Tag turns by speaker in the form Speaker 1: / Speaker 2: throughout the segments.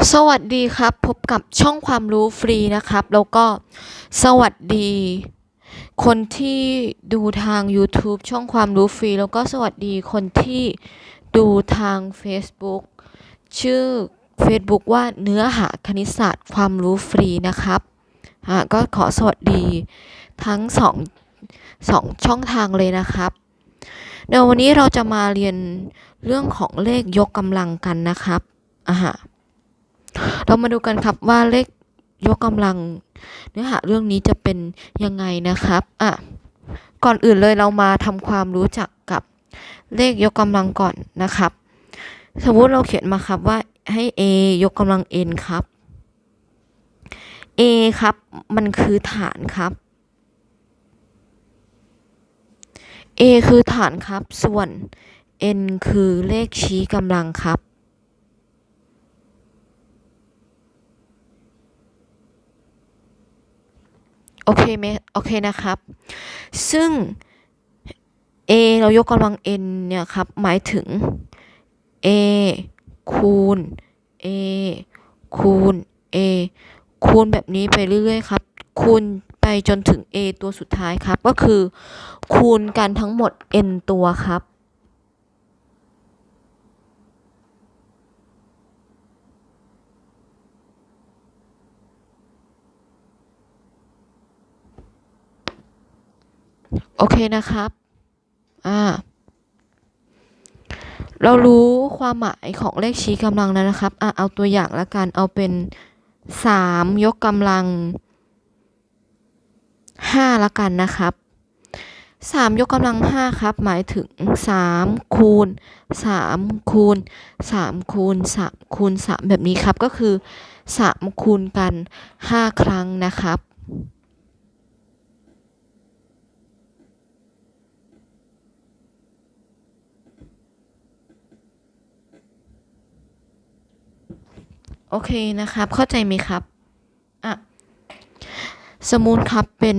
Speaker 1: สวัสดีครับ พบกับช่องความรู้ฟรีนะครับ แล้วก็สวัสดี คนที่ดูทาง YouTube ช่องความรู้ฟรี แล้วก็สวัสดีคนที่ดูทาง Facebook ชื่อ Facebook ว่าเนื้อหาคณิตศาสตร์ความรู้ฟรีนะครับอ่าก็ขอสวัสดีทั้งสองสองช่องทางเลยนะครับเดี๋ยววันนี้เราจะมาเรียนเรื่องของเลขยกกำลังกันนะครับอะ เรามาดูกันครับว่าเลขยกกำลัง เนื้อหาเรื่องนี้จะเป็นยังไงนะครับอะก่อนอื่นเลยเรามาทำความรู้จักกับเลขยกกำลังก่อนนะครับ สมมติเราเขียนมาครับว่าให้ a ยกกำลัง n ครับ a ครับมันคือฐานครับ a คือฐานครับ ส่วน n คือเลขชี้กำลังครับ โอเคไหมโอเคนะครับ ซึ่ง a เรายกกำลัง n เนี่ยครับ หมายถึง a คูณ a คูณ a คูณแบบนี้ไปเรื่อยๆครับ คูณไปจนถึง a ตัวสุดท้ายครับ ก็คือ คูณกันทั้งหมด n ตัวครับ โอเคนะครับ อ่า เรารู้ความหมายของเลขชี้กำลังแล้วนะครับ อะ เอาตัวอย่างละกัน เอาเป็นสามยกกำลังห้าละกันนะครับสามยกกำลังห้าครับ หมายถึงสามคูณสามคูณสามคูณสามคูณสามแบบนี้ครับ ก็คือสามคูณกันห้าครั้งนะครับ โอเคนะครับ เข้าใจไหมครับ อะ สมมุติครับเป็น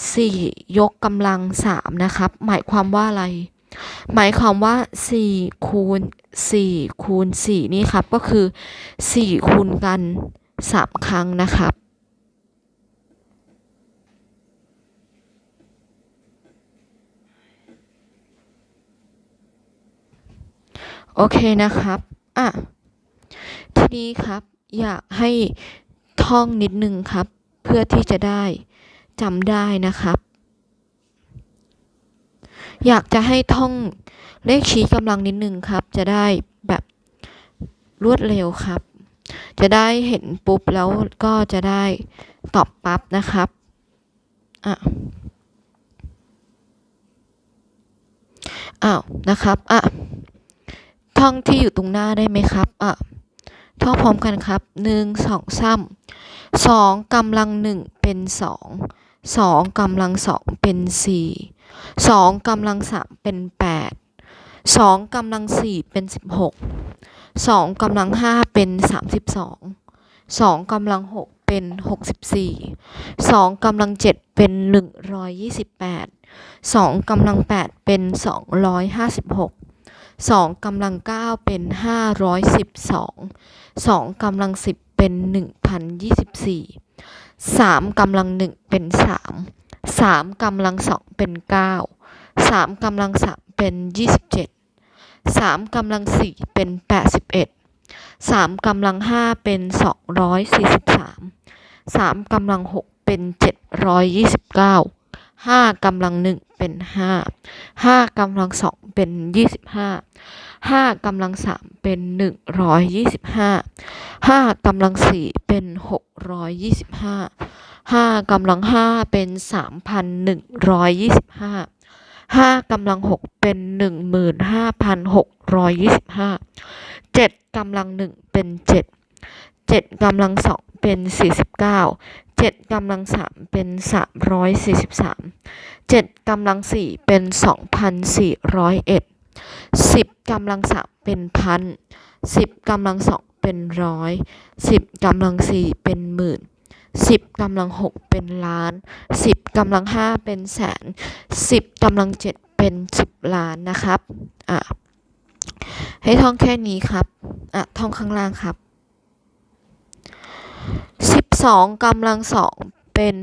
Speaker 1: 4 ยกกำลัง 3 นะครับ หมายความว่าอะไร หมายความว่า 4 คูณ 4 คูณ 4 นี่ครับ ก็คือ 4 คูณกัน 3 ครั้งนะครับโอเคนะครับ อะ ทีนี้ครับ อยากให้ท่องนิดนึงครับ เพื่อที่จะได้จำได้นะครับ อยากจะให้ท่องเลขชี้กำลังนิดนึงครับ จะได้แบบรวดเร็วครับ จะได้เห็นปุ๊บแล้วก็จะได้ตอบปั๊บนะครับอะอ้าวนะครับอะท่องที่อยู่ตรงหน้าได้ไหมครับอะ ท่องพร้อมกันครับหนึ่งสองสามสองกำลังหนึ่งเป็นสองสองกำลังสองเป็นสี่สองกำลังสามเป็นแปดสองกำลังสี่เป็นสิบหกสองกำลังห้าเป็นสามสิบสองสองกำลังหกเป็นหกสิบสี่สองกำลังเจ็ดเป็นหนึ่งร้อยยี่สิบแปดสองกำลังแปดเป็นสองร้อยห้าสิบหก 2กำลัง 9 เป็น 512 2กำลัง 10 เป็น 1024 3กำลัง 1 เป็น 3 3กำลัง 2 เป็น 9 3กำลัง 3 เป็น 27 3กำลัง 4 เป็น 81 3กำลัง 5 เป็น 243 3กำลัง 6 เป็น 729 ห้ากำลังหนึ่งเป็นห้าห้ากำลังสองเป็นยี่สิบห้าห้ากำลังสามเป็นหนึ่งร้อยยี่สิบห้าห้ากำลังสี่เป็นหกร้อยยี่สิบห้าห้ากำลังห้าเป็นสามพันหนึ่งร้อยยี่สิบห้าห้ากำลังหกเป็นหนึ่งหมื่นห้าพันหกร้อยยี่สิบห้าเจ็ดกำลังหนึ่งเป็นเจ็ดเจ็ดกำลังสองเป็นสี่สิบเก้า เจ็ดกำลังสามเป็นสามร้อยสี่สิบสามเจ็ดกำลังสี่เป็นสองพันสี่ร้อยเอ็ดสิบกำลังสามเป็นพันสิบกำลังสองเป็นร้อยสิบกำลังสี่เป็นหมื่นสิบกำลังหกเป็นล้านสิบกำลังห้าเป็นแสนสิบกำลังเจ็ดเป็นสิบล้านนะครับ อะ ให้ท่องแค่นี้ครับ อะ ท่องข้างล่างครับ 12กำลังสองเป็น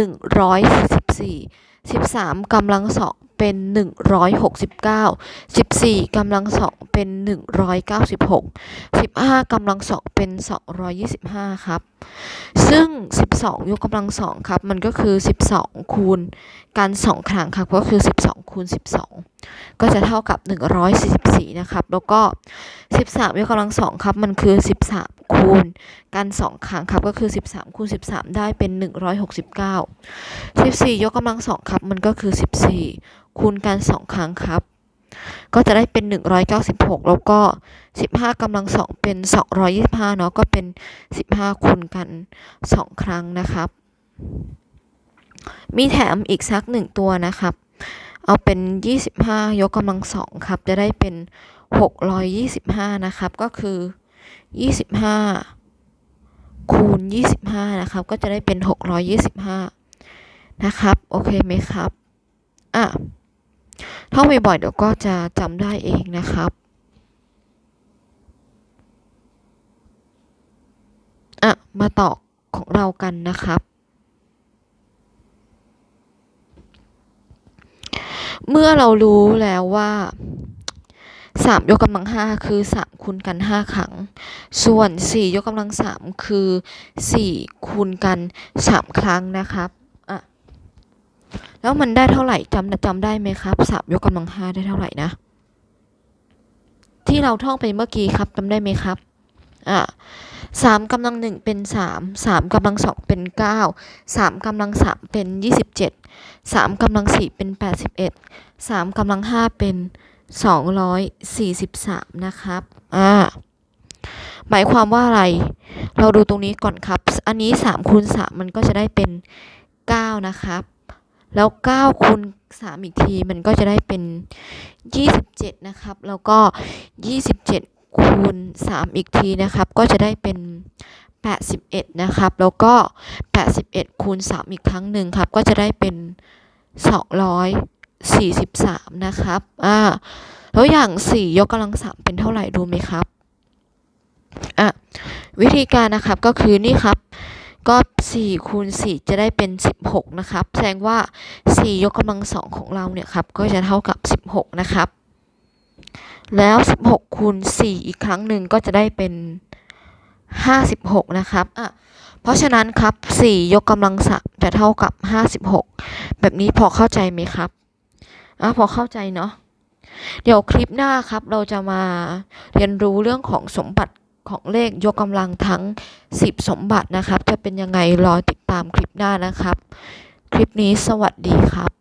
Speaker 1: 144 13กำลังสองเป็น169 14กำลังสองเป็น196 15กำลังสองเป็น225ครับ ซึ่ง12ยกกำลังสองครับ มันก็คือ12คูณกัน2ครั้งครับ ก็คือ12คูณ12 ก็จะเท่ากับ 144 นะครับ แล้วก็ 13 ยกกำลังสองครับ มันคือ 13 คูณกัน 2 ครั้งครับ ก็คือ 13 คูณ 13 ได้เป็น 169 14 ยกกำลังสองครับ มันก็คือ 14 คูณกัน 2 ครั้งครับ ก็จะได้เป็น 196 แล้วก็ 15กำลังสองเป็น 225 เนาะ ก็เป็น 15 คูณกัน 2 ครั้งนะครับ มีแถมอีกสักหนึ่งตัวนะครับ เอาเป็น 25 ยกกำลังสองครับ จะได้เป็น 625 นะครับ ก็คือ 25 คูณ 25 นะครับ ก็จะได้เป็น 625 นะครับ โอเคไหมครับ อะท่องบ่อยๆเดี๋ยวก็จะจำได้เองนะครับอะมาต่อของเรากันนะครับ เมื่อเรารู้แล้วว่า3ยกกำลัง5คือ3คูณกัน5ครั้ง ส่วน4ยกกำลัง3คือ4คูณกัน3ครั้งนะครับอะแล้วมันได้เท่าไหร่จำจำได้ไหมครับ3ยกกำลัง5ได้เท่าไหร่นะ ที่เราท่องไปเมื่อกี้ครับจำได้ไหมครับอะสามกำลังหนึ่งเป็นสามสามกำลังสองเป็นเก้าสามกำลังสามเป็นยี่สิบเจ็ด สามกำลังสี่เป็นแปดสิบเอ็ดสามกำลังห้าเป็นสองร้อยสี่สิบสามนะครับอ่าหมายความว่าอะไร เราดูตรงนี้ก่อนครับ อันนี้สามคูณสามมันก็จะได้เป็นเก้านะครับ แล้วเก้าคูณสามอีกทีมันก็จะได้เป็นยี่สิบเจ็ดนะครับ แล้วก็ยี่สิบเจ็ดคูณ3อีกทีนะครับ ก็จะได้เป็น 81 นะครับ แล้วก็ 81 คูณ 3 อีกครั้งหนึ่งครับ ก็จะได้เป็น 243 นะครับ อ่า แล้วอย่าง 4 ยกกำลัง 3 เป็นเท่าไหร่ดูไหมครับ อะ วิธีการนะครับก็คือนี่ครับ ก็4คูณ4จะได้เป็น 16 นะครับ แสดงว่า 4 ยกกำลัง 2 ของเราเนี่ยครับ ก็จะเท่ากับ 16 นะครับ แล้ว 16คูณ4อีกครั้งหนึ่งก็จะได้เป็น 56 นะครับอะเพราะฉะนั้นครับ 4 ยกกำลังสามจะเท่ากับ 56 แบบนี้พอเข้าใจไหมครับอะพอเข้าใจเนาะเดี๋ยวคลิปหน้าครับเราจะมาเรียนรู้เรื่องของสมบัติของเลขยกกำลังทั้ง 10 สมบัตินะครับ จะเป็นยังไงรอติดตามคลิปหน้านะครับ คลิปนี้สวัสดีครับ